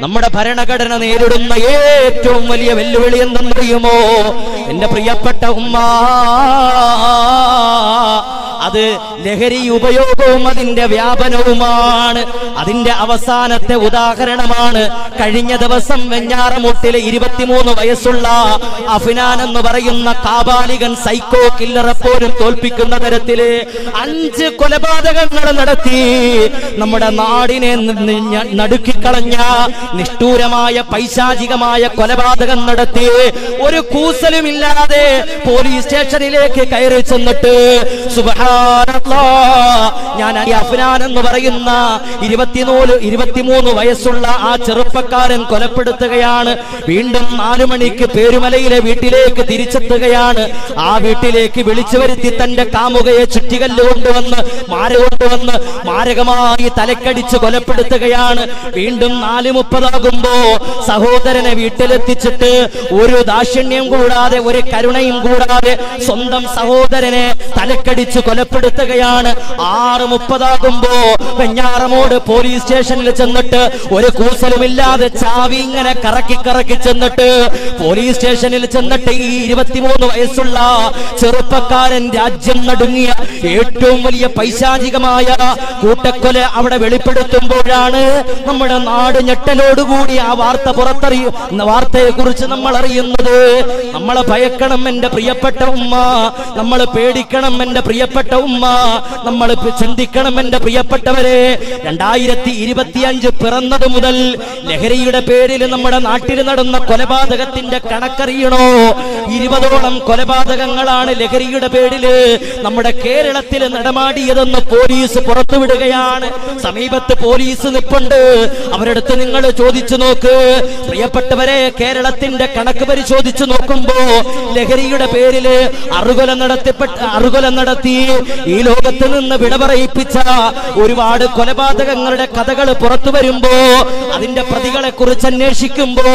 നമ്മുടെ ഭരണഘടന നേരിടുന്ന ഏറ്റവും വലിയ വെല്ലുവിളി എന്തെന്നറിയുമോ? എന്റെ പ്രിയപ്പെട്ട ഉമ്മ. അത് ലഹരി ഉപയോഗവും അതിന്റെ വ്യാപനവുമാണ്. അതിന്റെ അവസാനത്തെ ഉദാഹരണമാണ് കഴിഞ്ഞ ദിവസം വെഞ്ഞാറമൂട്ടിലെ ഇരുപത്തിമൂന്ന് വയസ്സുള്ള അഫിനാൻ എന്ന് പറയുന്ന കാബാലികൻ സൈക്കോ കില്ലറെ പോലും തോൽപ്പിക്കുന്ന തരത്തിൽ അഞ്ച് കൊലപാതകങ്ങൾ നടത്തി. നമ്മുടെ നാടിനെ നടുക്കിക്കളഞ്ഞ നിഷ്ഠൂരമായ പൈശാചികമായ കൊലപാതകം നടത്തി. ഒരു കൂസലുമില്ലാതെ പോലീസ് സ്റ്റേഷനിലേക്ക് കയറി ചെന്നിട്ട് സുബ്ഹാനല്ലാ, ഞാൻ അഫ്നാൻ എന്ന് പറയുന്ന ഇരുപത്തിനൂൽ ഇരുപത്തിമൂന്ന് വയസ്സുള്ള ആ ചെറുപ്പക്കാരൻ കൊലപ്പെടുത്തുകയാണ്. വീണ്ടും നാലു മണിക്ക് പേരുമലയിലെ വീട്ടിലേക്ക് തിരിച്ചെത്തുകയാണ്. ആ വീട്ടിലേക്ക് വിളിച്ചു വരുത്തി തന്റെ കാമുകയെ ചുറ്റികല്ല് കൊണ്ടുവന്ന് മാര കൊണ്ടുവന്ന് മാരകമായി തലക്കടിച്ച് കൊലപ്പെടുത്തുകയാണ്. വീണ്ടും നാല് മുപ്പതാകുമ്പോ സഹോദരനെ വീട്ടിലെത്തിച്ചിട്ട് ഒരു ദാക്ഷിണ്യം കൂടാതെ ഒരു കരുണയും കൂടാതെ സ്വന്തം സഹോദരനെ തലക്കടിച്ച് കൊലപ്പെടുത്തുകയാണ് ആറ് മുപ്പതാകുമ്പോ വെഞ്ഞാറമോട് പോലീസ് സ്റ്റേഷനിൽ ചെന്നിട്ട് ഒരു കൂസലുമില്ലാതെ ചാവി ഇങ്ങനെ കറക്കി കറക്കി ചെന്നിട്ട് പോലീസ് സ്റ്റേഷനിൽ ചെന്നിട്ട് ഈ ഇരുപത്തിമൂന്ന് വയസ്സുള്ള ചെറുപ്പക്കാരൻ രാജ്യം നടുങ്ങിയ ഏറ്റവും വലിയ പൈശാചികമായ കൂട്ടക്കൊല അവിടെ വെളിപ്പെടുത്തുമ്പോഴാണ് നമ്മുടെ നാട് ഞെട്ടലോടുകൂടി ആ വാർത്ത പുറത്തറിയ വാർത്തയെ കുറിച്ച് നമ്മൾ അറിയുന്നത് നമ്മളെ ഭയക്കണം എന്റെ പ്രിയപ്പെട്ട ഉമ്മ. നമ്മൾ പേടിക്കണം എന്റെ പ്രിയപ്പെട്ട ഉമ്മ. നമ്മൾ ചിന്തിക്കണം എന്റെ പ്രിയപ്പെട്ടവരെ. രണ്ടായിരത്തി ഇരുപത്തി അഞ്ച് പിറന്നത് മുതൽ ലഹരിയുടെ പേരിൽ നമ്മുടെ നാട്ടിൽ നടന്ന കൊലപാതകത്തിന്റെ കണക്കറിയണോ? ഇരുപതോളം കൊലപാതകങ്ങളാണ് ലഹരിയുടെ പേരിൽ നമ്മുടെ കേരളത്തിൽ നടമാടിയതെന്ന് പോലീസ് പുറത്തുവിടുകയാണ്. സമീപത്ത് പോലീസ് നിപ്പുണ്ട്. അവരടുത്ത് നിങ്ങൾ ചോദിച്ചു നോക്ക്. പ്രിയപ്പെട്ടവരെ കേരളത്തിന്റെ കണക്ക് പരിശോധിച്ചു നോക്കുമ്പോ ലഹരിയുടെ പേരിൽ അറുകൊല നടത്തിപ്പെട്ട അറുകൊല നടത്തി. ഈ ലോകത്ത് നിന്ന് വിട പറയിപ്പിച്ച ഒരുപാട് കൊലപാതകങ്ങളുടെ കഥകൾ പുറത്തു വരുമ്പോ അതിന്റെ പ്രതികളെ കുറിച്ച് അന്വേഷിക്കുമ്പോ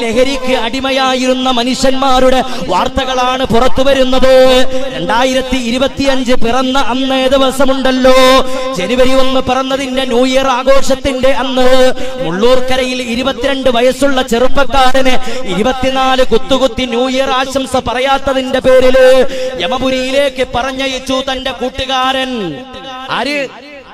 ലഹരിക്ക് അടിമയായിരുന്ന മനുഷ്യന്മാരുടെ വാർത്തകളാണ് പുറത്തു വരുന്നത്. രണ്ടായിരത്തി ഇരുപത്തിയഞ്ച് പിറന്ന അന്നേ ദിവസമുണ്ടല്ലോ? ജനുവരി ഒന്ന് പിറന്നതിന്റെ ന്യൂ ഇയർ ആഘോഷത്തിന്റെ അന്ന് മുള്ളൂർക്കരയിൽ ഇരുപത്തിരണ്ട് വയസ്സുള്ള ചെറുപ്പക്കാരന് ഇരുപത്തിനാല് കുത്തുകുത്തി ന്യൂ ഇയർ ആശംസ പറയാത്തതിന്റെ പേരിൽ യമപുരിയിലേക്ക് പറഞ്ഞയച്ചു തന്റെ കൂട്ടുകാരൻ. ആര്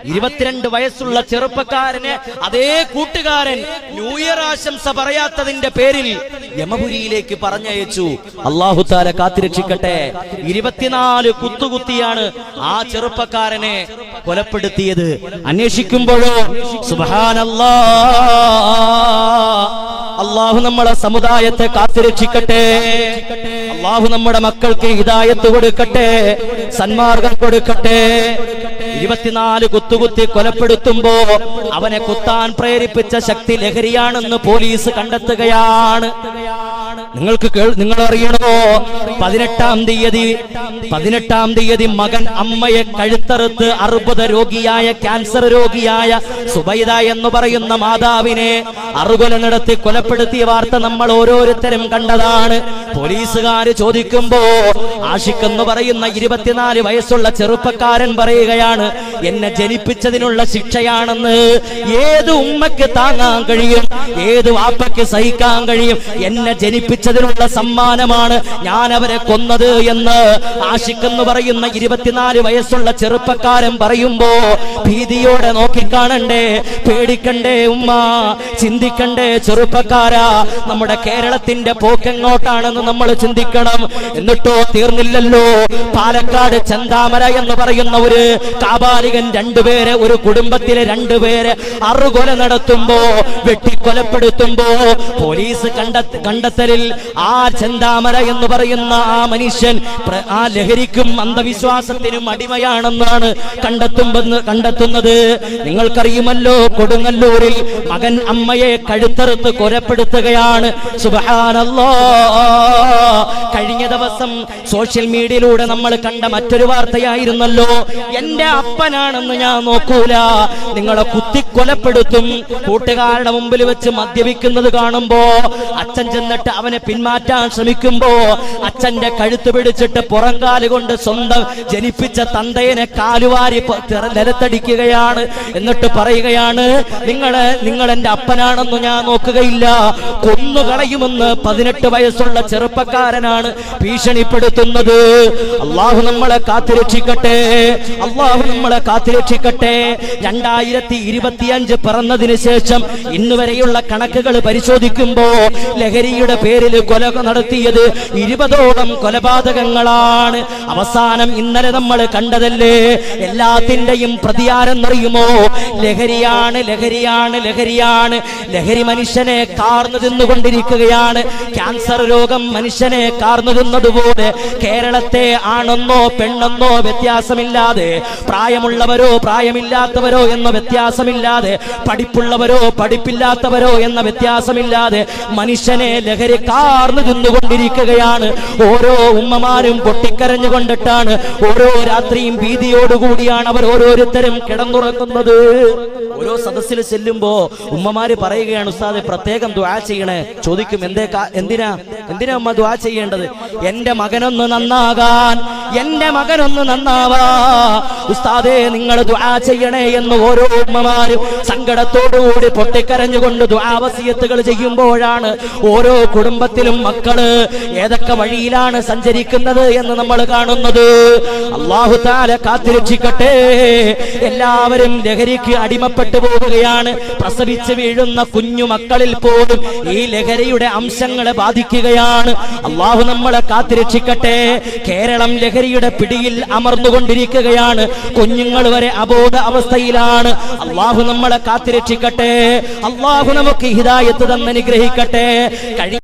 ഇരുപത്തിരണ്ട് വയസ്സുള്ള ചെറുപ്പക്കാരന് അതേ കൂട്ടുകാരൻ ന്യൂ ഇയർ ആശംസ പറയാത്തതിന്റെ പേരിൽ യമപുരിയിലേക്ക് പറഞ്ഞയച്ചു. അള്ളാഹു താര കാത്തിരക്ഷിക്കട്ടെ. ഇരുപത്തിനാല് കുത്തുകുത്തിയാണ് ആ ചെറുപ്പക്കാരനെ കൊലപ്പെടുത്തിയത്. അന്വേഷിക്കുമ്പോഴോ അള്ളാഹു നമ്മളെ സമുദായത്തെ കാത്തിരക്ഷിക്കട്ടെ. അള്ളാഹു നമ്മുടെ മക്കൾക്ക് ഹിതായത്ത് കൊടുക്കട്ടെ സന്മാർഗം കൊടുക്കട്ടെ. ഇരുപത്തിനാല് കുത്തുകുത്തി കൊലപ്പെടുത്തുമ്പോ അവനെ കുത്താൻ പ്രേരിപ്പിച്ച ശക്തി ലഹരിയാണെന്ന് പോലീസ് കണ്ടെത്തുകയാണ്. നിങ്ങൾക്ക് നിങ്ങൾ അറിയണോ പതിനെട്ടാം തീയതി പതിനെട്ടാം തീയതി മകൻ അമ്മയെ കഴുത്തറുത്ത് അർബുദ രോഗിയായ ക്യാൻസർ രോഗിയായ സുബൈദ എന്ന് പറയുന്ന മാതാവിനെ അറുകൊല നടത്തി കൊലപ്പെടുത്തിയ വാർത്ത നമ്മൾ ഓരോരുത്തരും കണ്ടതാണ്. പോലീസുകാര് ചോദിക്കുമ്പോ ആഷിഖ് എന്ന് പറയുന്ന ഇരുപത്തിനാല് വയസ്സുള്ള ചെറുപ്പക്കാരൻ പറയുകയാണ് എന്നെ ജനിപ്പിച്ചതിനുള്ള ശിക്ഷയാണെന്ന് ഏത് ഉമ്മക്ക് താങ്ങാൻ കഴിയും? ഏത് വാപ്പയ്ക്ക് സഹിക്കാൻ കഴിയും? എന്നെ ജനിപ്പിച്ചതിനുള്ള സമ്മാനമാണ് ഞാൻ അവരെ കൊന്നത് എന്ന് ആഷിഖ് എന്ന് പറയുന്ന ഇരുപത്തിനാല് വയസ്സുള്ള ചെറുപ്പക്കാരൻ പറയുമ്പോ ഭീതിയോടെ നോക്കിക്കാണണ്ടേ പേടിക്കണ്ടേ ഉമ്മ ചിന്തിക്കണ്ടേ ചെറുപ്പക്കാരാ നമ്മുടെ കേരളത്തിന്റെ പോക്കെങ്ങോട്ടാണെന്ന് നമ്മൾ ചിന്തിക്കണം. എന്നിട്ടോ തീർന്നില്ലല്ലോ. പാലക്കാട് ചന്താമര എന്ന് പറയുന്ന ഒരു കാപാലികൻ രണ്ടുപേരെ ഒരു കുടുംബത്തിലെ രണ്ടുപേരെ അറുകൊല നടത്തുമ്പോ വെട്ടിക്കൊലപ്പെടുത്തുമ്പോ പോലീസ് കണ്ടെത്ത കണ്ടെത്തലിൽ ആ ചന്താമര എന്ന് പറയുന്ന ആ മനുഷ്യൻ ആ ലഹരിക്കും അന്ധവിശ്വാസത്തിനും അടിമയാണെന്നാണ് കണ്ടെത്തുമ്പെന്ന് കണ്ടെത്തുന്നത്. നിങ്ങൾക്കറിയുമല്ലോ കൊടുങ്ങല്ലൂരിൽ മകൻ അമ്മയെ കഴുത്തറുത്ത് കൊലപ്പെടുത്തുകയാണ്. സുബഹാനല്ലാ. കഴിഞ്ഞ ദിവസം സോഷ്യൽ മീഡിയയിലൂടെ നമ്മൾ കണ്ട മറ്റൊരു വാർത്തയായിരുന്നല്ലോ. എന്റെ അപ്പനാണെന്ന് ഞാൻ നോക്കൂല. നിങ്ങളെ കുത്തിക്കൊലപ്പെടുത്തും. കൂട്ടുകാരുടെ മുമ്പിൽ വെച്ച് മദ്യപിക്കുന്നത് കാണുമ്പോ അച്ഛൻ ചെന്നിട്ട് അവനെ പിന്മാറ്റാൻ ശ്രമിക്കുമ്പോ അച്ഛന്റെ കഴുത്ത് പിടിച്ചിട്ട് പുറംകാൽ കൊണ്ട് സ്വന്തം ജനിപ്പിച്ച തന്തയനെ കാലുവാരി നിരത്തടിക്കുകയാണ് എന്നിട്ട് പറയുകയാണ് നിങ്ങൾ നിങ്ങൾ എന്റെ അപ്പനാണെന്ന് ഞാൻ നോക്കുകയില്ല. കൊന്നുകളയുമെന്ന് പതിനെട്ട് വയസ്സുള്ള ചെറുപ്പക്കാരനാണ് ഭീഷണിപ്പെടുത്തുന്നത്. അള്ളാഹു നമ്മളെ കാത്തിരക്ഷിക്കട്ടെ. അള്ളാഹു നമ്മളെ കാത്തിരക്ഷിക്കട്ടെ. രണ്ടായിരത്തി ഇരുപത്തിയഞ്ച് പിറന്നതിന് ശേഷം ഇന്ന് വരെയുള്ള കണക്കുകൾ പരിശോധിക്കുമ്പോ ലഹരിയുടെ പേരിൽ കൊല നടത്തിയത് ഇരുപതോളം കൊലപാതകങ്ങളാണ്. അവസാനം ഇന്നലെ നമ്മൾ കണ്ടതല്ലേ? എല്ലാത്തിന്റെയും പ്രതിയാരെന്നറിയുമോ ലഹരിയാണ് ലഹരിയാണ് ലഹരിയാണ്. ലഹരി മനുഷ്യനെ കാർന്നു തിന്നുകൊണ്ടിരിക്കുകയാണ്. ക്യാൻസർ രോഗം മനുഷ്യനെ കാർന്നു തിന്നതുപോലെ കേരളത്തെ ആണെന്നോ പെണ്ണെന്നോ വ്യത്യാസമില്ലാതെ പ്രായമുള്ളവരോ പ്രായമില്ലാത്തവരോ എന്ന വ്യത്യാസമില്ലാതെ പഠിപ്പുള്ളവരോ പഠിപ്പില്ലാത്തവരോ എന്ന വ്യത്യാസമില്ലാതെ മനുഷ്യനെ ലഹരി കാർന്നു തിന്നുകൊണ്ടിരിക്കുകയാണ്. ഓരോ ഉമ്മമാരും പൊട്ടിക്കരഞ്ഞുകൊണ്ടിട്ടാണ് ഓരോ രാത്രിയും ഭീതിയോടുകൂടിയാണ് അവർ ഓരോരുത്തരും കിടന്നുറങ്ങുന്നത്. ഓരോ സദസ്സിൽ ചെല്ലുമ്പോ ഉമ്മമാര് പറയുകയാണ് ഉസ്താദെ പ്രത്യേകം ദ്വാ ചെയ്യണേ. ചോദിക്കും എന്തേ എന്തിനാ? എന്തിനാ ഉമ്മ ദ്വാ ചെയ്യേണ്ടത്? എന്റെ മകനൊന്ന് നന്നാകാൻ എന്റെ മകനൊന്ന് നന്നാവാ. ഉസ്താദേ നിങ്ങൾ ദ്വാ ചെയ്യണേ എന്ന് ഓരോ ഉമ്മമാരും സങ്കടത്തോടുകൂടി പൊട്ടിക്കരഞ്ഞുകൊണ്ട് ദ്വാവസിയത്തുകൾ ചെയ്യുമ്പോഴാണ് ഓരോ കുടുംബത്തിലും മക്കൾ ഏതൊക്കെ വഴിയിലാണ് സഞ്ചരിക്കുന്നത് എന്ന് നമ്മൾ കാണുന്നത്. അള്ളാഹു താല കാത്തിരക്ഷിക്കട്ടെ. എല്ലാവരും ലഹരിക്ക് അടിമപ്പെട്ടു പോവുകയാണ്. പ്രസവിച്ച് വീഴുന്ന കുഞ്ഞു മക്കളിൽ പോലും ഈ ലഹരിയുടെ അംശങ്ങളെ ബാധിക്കുകയാണ്. അള്ളാഹു നമ്മളെ കാത്തിരക്ഷിക്കട്ടെ. കേരളം ലഹരിയുടെ പിടിയിൽ അമർന്നുകൊണ്ടിരിക്കുകയാണ്. കുഞ്ഞുങ്ങൾ വരെ അബോധ അവസ്ഥയിലാണ്. അള്ളാഹു നമ്മളെ കാത്തിരക്ഷിക്കട്ടെ. അള്ളാഹു നമുക്ക് ഹിതായത്ത് തന്നെ അനുഗ്രഹിക്കട്ടെ കഴി